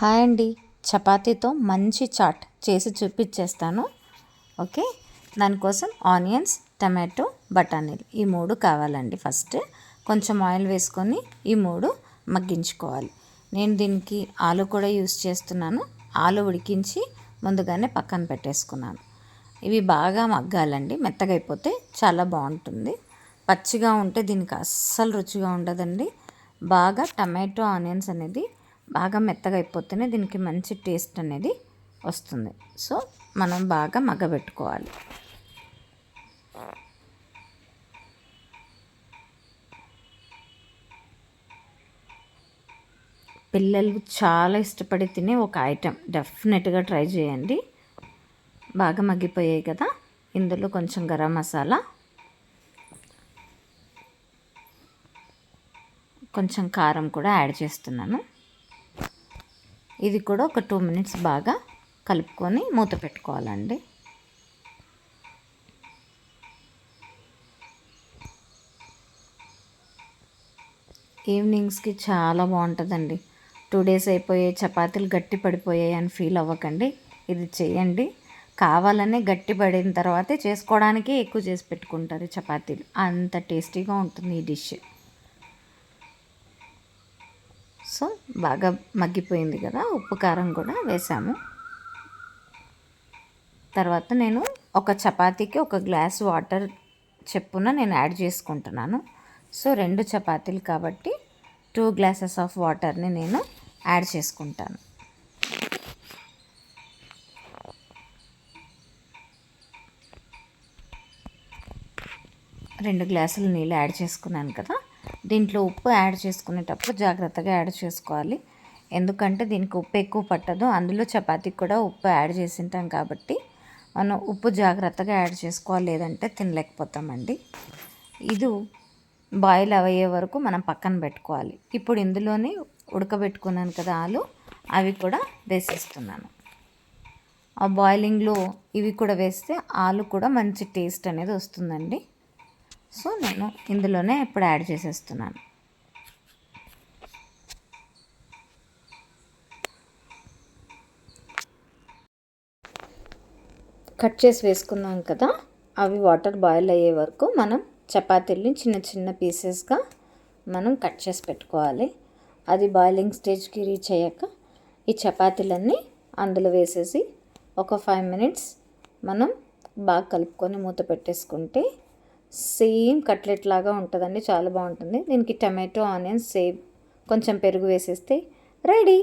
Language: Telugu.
హాయ్ అండి. చపాతీతో మంచి చాట్ చేసి చూపించేస్తాను ఓకే? దానికోసం ఆనియన్స్ టమాటో బఠానీలు ఈ మూడు కావాలండి ఫస్ట్. కొంచెం ఆయిల్ వేసుకొని ఈ మూడు మగ్గించుకోవాలి. నేను దీనికి ఆలు కూడా యూస్ చేస్తున్నాను. ఆలు ఉడికించి ముందుగానే పక్కన పెట్టేసుకున్నాను. ఇవి బాగా మగ్గాలండి. మెత్తగా అయిపోతే చాలా బాగుంటుంది. పచ్చిగా ఉంటే దీనికి అస్సలు రుచిగా ఉండదండి. బాగా టమాటో ఆనియన్స్ అనేది బాగా మెత్తగా అయిపోతేనే దీనికి మంచి టేస్ట్ అనేది వస్తుంది. సో మనం బాగా మగ్గబెట్టుకోవాలి. పిల్లలు చాలా ఇష్టపడి తినే ఒక ఐటెం. డెఫినెట్గా ట్రై చేయండి. బాగా మగ్గిపోయాయి కదా? ఇందులో కొంచెం గరం మసాలా కొంచెం కారం కూడా యాడ్ చేస్తున్నాను. ఇది కూడా ఒక టూ మినిట్స్ బాగా కలుపుకొని మూత పెట్టుకోవాలండి. ఈవినింగ్స్కి చాలా బాగుంటుందండి. టూ డేస్ అయిపోయాయి చపాతీలు గట్టి పడిపోయాయి అని ఫీల్ అవ్వకండి. ఇది చేయండి. కావాలనే గట్టి పడిన తర్వాతే చేసుకోవడానికి ఎక్కువ చేసి పెట్టుకుంటారు చపాతీలు. అంత టేస్టీగా ఉంటుంది ఈ డిష్ సో బాగా మగ్గిపోయింది కదా ఉప్పు కారం కూడా వేసాము. తర్వాత నేను ఒక చపాతీకి ఒక గ్లాస్ వాటర్ చెప్పున నేను యాడ్ చేసుకుంటున్నాను. సో రెండు చపాతీలు కాబట్టి టూ గ్లాసెస్ ఆఫ్ వాటర్ని నేను యాడ్ చేసుకుంటాను. రెండు గ్లాసులు నీళ్ళు యాడ్ చేసుకున్నాను కదా దీంట్లో ఉప్పు యాడ్ చేసుకునేటప్పుడు జాగ్రత్తగా యాడ్ చేసుకోవాలి. ఎందుకంటే దీనికి ఉప్పు ఎక్కువ పట్టదు. అందులో చపాతీకి కూడా ఉప్పు యాడ్ చేసింటాం కాబట్టి మనం ఉప్పు జాగ్రత్తగా యాడ్ చేసుకోవాలి. లేదంటే తినలేకపోతామండి. ఇది బాయిల్ అయ్యే వరకు మనం పక్కన పెట్టుకోవాలి. ఇప్పుడు ఇందులోనే ఉడకబెట్టుకున్నాను కదా ఆలు. అవి కూడా వేసేస్తున్నాను. ఆ బాయిలింగ్లో ఇవి కూడా వేస్తే ఆలు కూడా మంచి టేస్ట్ అనేది వస్తుందండి. సో నేను ఇందులోనే ఇప్పుడు యాడ్ చేసేస్తున్నాను. కట్ చేసి వేసుకున్నాం కదా అవి వాటర్ బాయిల్ అయ్యే వరకు మనం చపాతీల్ని చిన్న చిన్న పీసెస్గా మనం కట్ చేసి పెట్టుకోవాలి. అది బాయిలింగ్ స్టేజ్కి రీచ్ అయ్యాక ఈ చపాతీలన్నీ అందులో వేసేసి ఒక ఫైవ్ మినిట్స్ మనం బాగా కలుపుకొని మూత పెట్టేసుకుంటే సేమ్ కట్లెట్ లాగా ఉంటుందండి చాలా బాగుంటుంది. దీనికి టమాటో ఆనియన్స్ సేమ్ కొంచెం పెరుగు వేసేస్తే రెడీ.